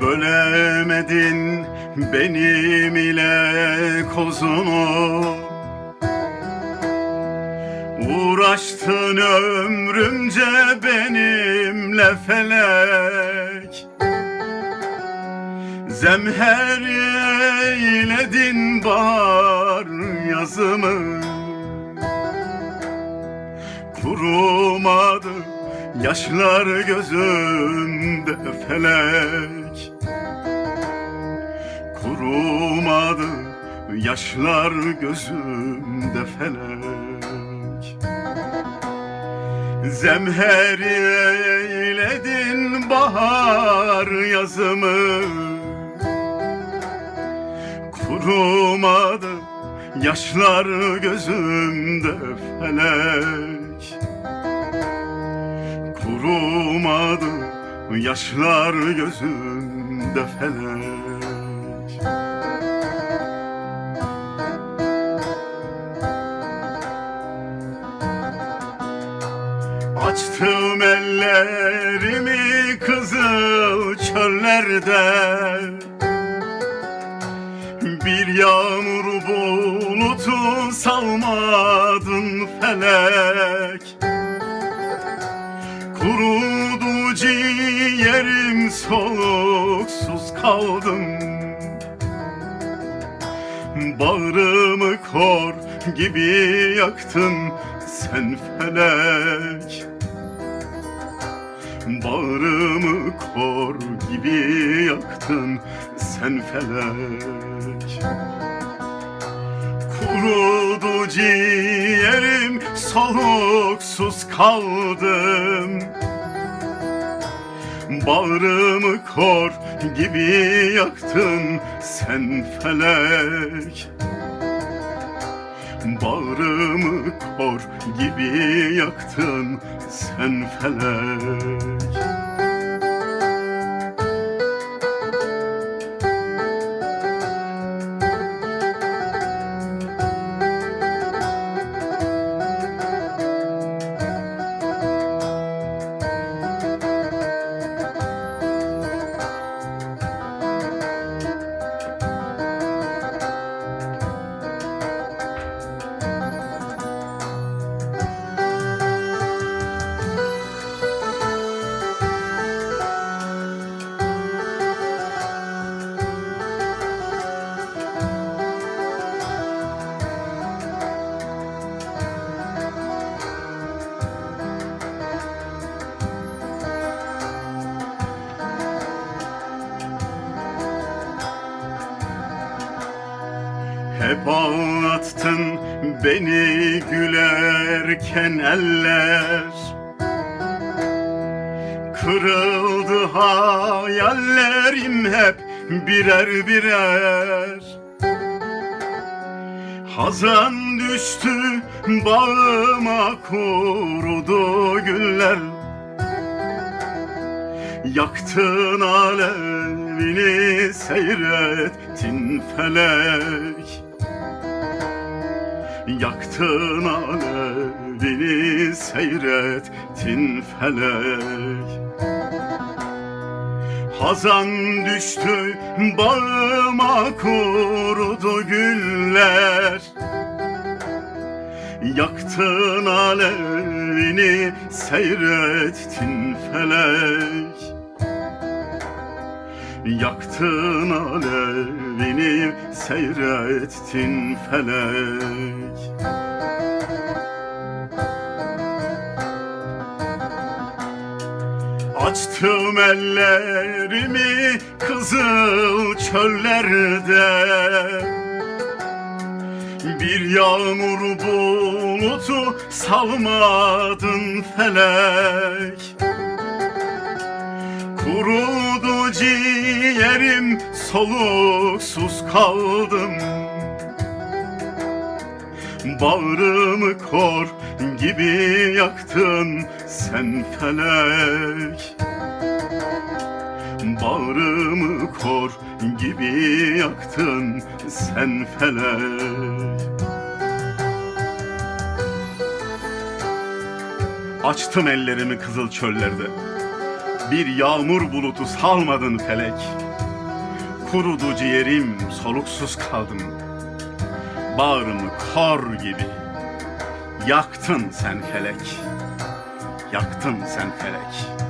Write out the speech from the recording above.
Bölemedin benim ile kozunu. Uğraştın ömrümce benimle felek. Zemher eyledin bahar yazımı. Kurumadı yaşlar gözümde felek. Kurumadı yaşlar gözümde felek. Zemher eyledin bahar yazımı. Kurumadı yaşlar gözümde felek Kurumadı yaşlar gözümde felek. Açtım ellerimi kızıl çöllerde. Bir yağmur bulutu salmadın felek Kurudu ciğerim soluksuz kaldım. Bağrımı kor gibi yaktın sen felek. Bağrımı kor gibi yaktın sen felek. Kurudu ciğerim soluksuz kaldım Bağrımı kor gibi yaktın sen felek. Bağrımı kor gibi yaktın sen felek Hep ağlattın beni gülerken eller. Kırıldı hayallerim hep birer birer. Hazan düştü bağıma kurudu güller. Yaktın alevini seyrettin felek Yaktın alevini seyrettin felek. Hazan düştü bağıma kurudu güller. Yaktın alevini seyrettin felek Yaktın alevini seyrettin felek. Açtım ellerimi kızıl çöllerde. Bir yağmur bulutu salmadın felek. Kurudu ciğerim soluksuz kaldım. Bağrımı kor gibi yaktın sen felek. Bağrımı kor gibi yaktın sen felek. Açtım ellerimi kızıl çöllerde Bir yağmur bulutu salmadın felek. Kurudu ciğerim soluksuz kaldım. Bağrımı kor gibi Yaktın sen felek. Yaktın sen felek